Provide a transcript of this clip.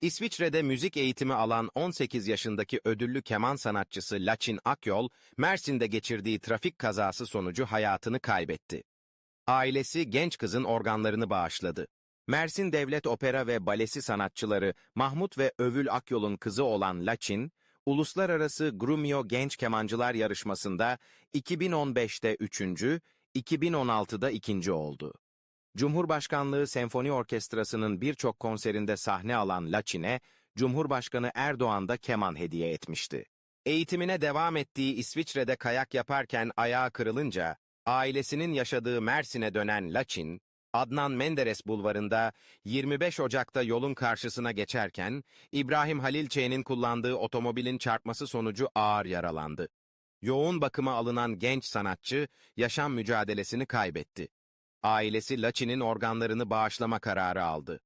İsviçre'de müzik eğitimi alan 18 yaşındaki ödüllü keman sanatçısı Laçin Akyol, Mersin'de geçirdiği trafik kazası sonucu hayatını kaybetti. Ailesi genç kızın organlarını bağışladı. Mersin Devlet Opera ve Balesi sanatçıları Mahmut ve Övül Akyol'un kızı olan Laçin, Uluslararası Grumio Genç Kemancılar Yarışması'nda 2015'te 3. 2016'da 2. oldu. Cumhurbaşkanlığı Senfoni Orkestrası'nın birçok konserinde sahne alan Laçin'e, Cumhurbaşkanı Erdoğan da keman hediye etmişti. Eğitimine devam ettiği İsviçre'de kayak yaparken ayağı kırılınca, ailesinin yaşadığı Mersin'e dönen Laçin, Adnan Menderes bulvarında 25 Ocak'ta yolun karşısına geçerken, İbrahim Halil Ç'nin kullandığı otomobilin çarpması sonucu ağır yaralandı. Yoğun bakıma alınan genç sanatçı, yaşam mücadelesini kaybetti. Ailesi Laçin'in organlarını bağışlama kararı aldı.